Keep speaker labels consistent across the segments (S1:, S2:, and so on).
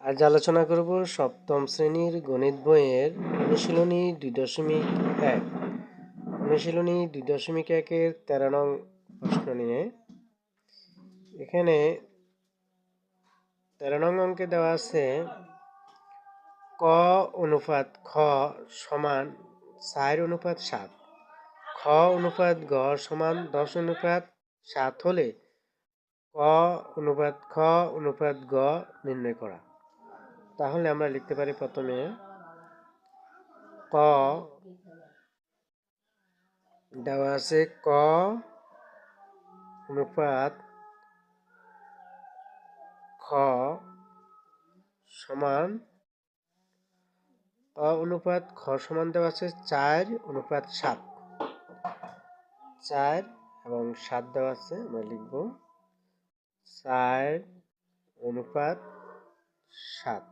S1: আজ আলোচনা করব সপ্তম শ্রেণির গণিত বইয়ের অনুশীলনী দুই দশমিক এক। অনুশীলনী দুই দশমিক একের তেরো নং প্রশ্ন নিয়ে। এখানে তেরো নং অঙ্কে দেওয়া আছে, ক অনুপাত খ সমান চার অনুপাত সাত। খ অনুপাত গ সমান দশ অনুপাত সাত হলে ক অনুপাত খ অনুপাত গ নির্ণয় করা। তাহলে আমরা লিখতে পারি প্রথমে ক দেওয়া আছে ক অনুপাত খ সমান ক অনুপাত খ সমান দেওয়া আছে চার অনুপাত সাত। চার এবং সাত দেওয়া আছে আমরা লিখব চার অনুপাত সাত।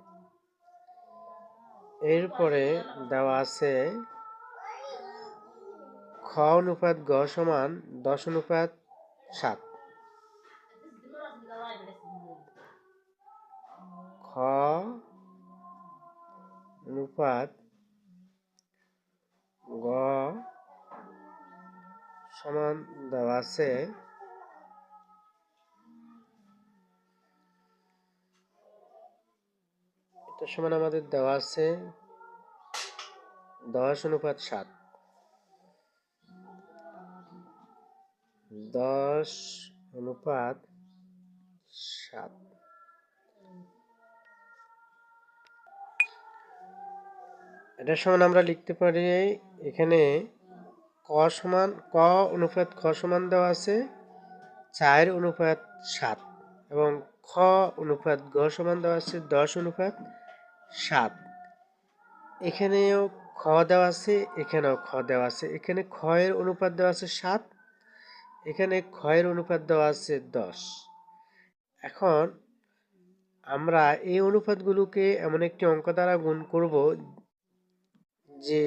S1: এরপরে দেওয়া আছে খ অনুপাত গ সমান দশ অনুপাত সাত। খ অনুপাত গ সমান দেওয়া আছে এটা সমান আমাদের দেওয়া আছে দশ অনুপাত সাত। দশ অনুপাত সাত। এটার সমান আমরা লিখতে পারি এখানে ক সমান, ক অনুপাত খ সমান দেওয়া আছে, চার অনুপাত সাত এবং খ অনুপাত গ সমান দেওয়া আছে, দশ অনুপাত সাত। এখানেও খ দেওয়া আছে, এখানেও খ দেওয়া আছে। এখানে এর অনুপাত দেওয়া আছে সাত, এখানে এর অনুপাত দেওয়া আছে দশ। এখন আমরা এই অনুপাতগুলোকে এমন একটি অঙ্ক দ্বারা গুণ করব যে,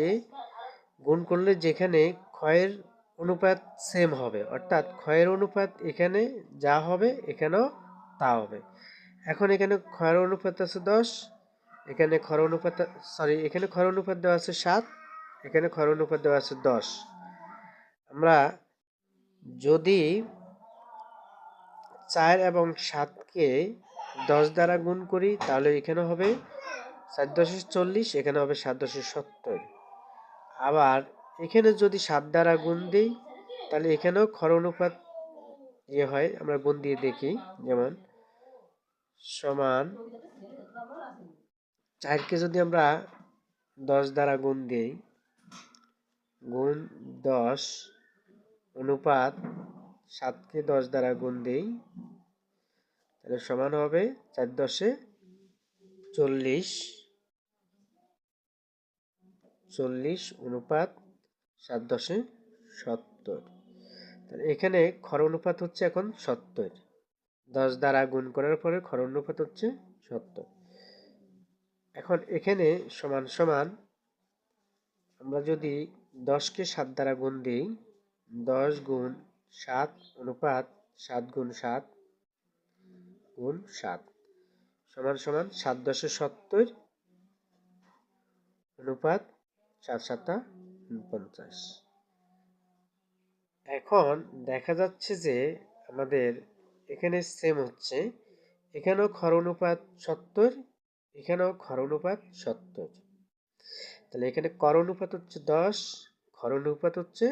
S1: গুণ করলে যেখানে ক্ষয়ের অনুপাত সেম হবে, অর্থাৎ ক্ষয়ের অনুপাত এখানে যা হবে, এখানেও তা হবে। এখন এখানে ক্ষয়ের অনুপাত আছে দশ এখানে খর অনুপাত সরি এখানে খর অনুপাত দেওয়া আছে সাত, এখানে খর অনুপাত দেওয়া আছে দশ। আমরা যদি চার এবং সাতকে দশ দ্বারা গুণ করি, তাহলে এখানে হবে সাত দশে চল্লিশ, এখানে হবে সাত দশে সত্তর। আবার এখানে যদি সাত দ্বারা গুণ দিই, তাহলে এখানেও খর অনুপাত ইয়ে হয়, আমরা গুণ দিয়ে দেখি, যেমন সমান চারকে যদি আমরা দশ দ্বারা গুণ দিই, গুণ দশ অনুপাত সাতকে দশ দ্বারা গুণ দিই, তাহলে সমান হবে চার দশে চল্লিশ। চল্লিশ অনুপাত সাত দশে সত্তর। তাহলে এখানে খর অনুপাত হচ্ছে এখন সত্তর। দশ দ্বারা গুণ করার পরে খর অনুপাত হচ্ছে সত্তর। এখন এখানে সমান সমান আমরা যদি দশকে সাত দ্বারা গুণ দিই, দশ গুণ সাত অনুপাত সাত গুণ সাত গুণ সাত। সমান সমান সাত দশে সত্তর অনুপাত সাত সাতটা পঞ্চাশ। এখন দেখা যাচ্ছে যে আমাদের এখানে সেম হচ্ছে, এখানেও খর অনুপাত সত্তর এখানেও খর অনুপাত সত্তর তাহলে এখানে কর অনুপাত হচ্ছে দশ খর অনুপাত হচ্ছে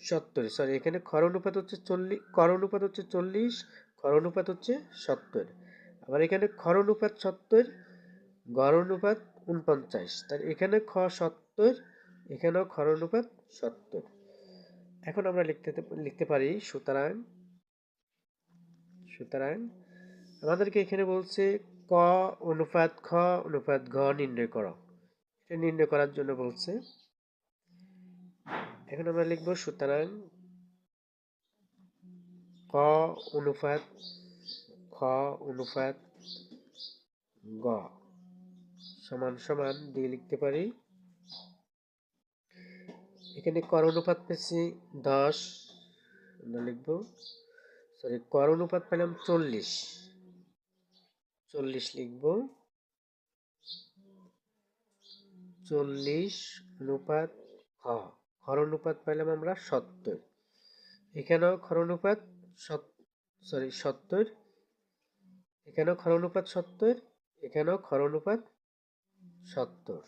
S1: সত্তর। সরি এখানে খর অনুপাত হচ্ছে চল্লিশ কর অনুপাত হচ্ছে চল্লিশ খর অনুপাত হচ্ছে সত্তর। আবার এখানে খর অনুপাত সত্তর গড় অনুপাত উনপঞ্চাশ। তার এখানে খ সত্তর, এখানেও খর অনুপাত সত্তর। এখন আমরা লিখতে লিখতে পারি সুতরাং সুতরাং আমাদেরকে এখানে বলছে ক অনুপাত খ অনুপাত ঘ নির্ণয় করো। এটা নির্ণয় করার জন্য বলছে। এখন আমরা লিখব সুতরাং ক অনুপাত খ অনুপাত গ সমান সমান দিয়ে লিখতে পারি। এখানে কর অনুপাত পেয়েছি দশ। আমরা লিখব সরি কর অনুপাত পেলাম চল্লিশ। চল্লিশ লিখব। চল্লিশ অনুপাত খ। খর অনুপাত পেলাম আমরা সত্তর। এখানেও খর অনুপাত সরি সত্তর। এখানেও খর অনুপাত সত্তর, এখানেও খর অনুপাত সত্তর।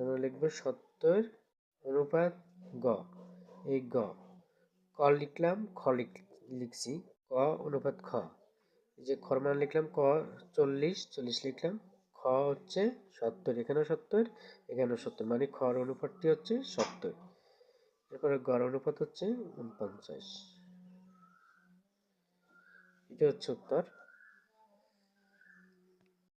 S1: আমরা লিখব সত্তর অনুপাত গ। এই গ। ক লিখলাম, খ লিখ- লিখছি। ক অনুপাত খ। যে খর মান লিখলাম ক চল্লিশ চল্লিশ লিখলাম। খ হচ্ছে সত্তর, এখানেও সত্তর এখানেও সত্তর। মানে খর অনুপাতটি হচ্ছে সত্তর। এরপরে গড় অনুপাত হচ্ছে উনপঞ্চাশ। এটা হচ্ছে উত্তর।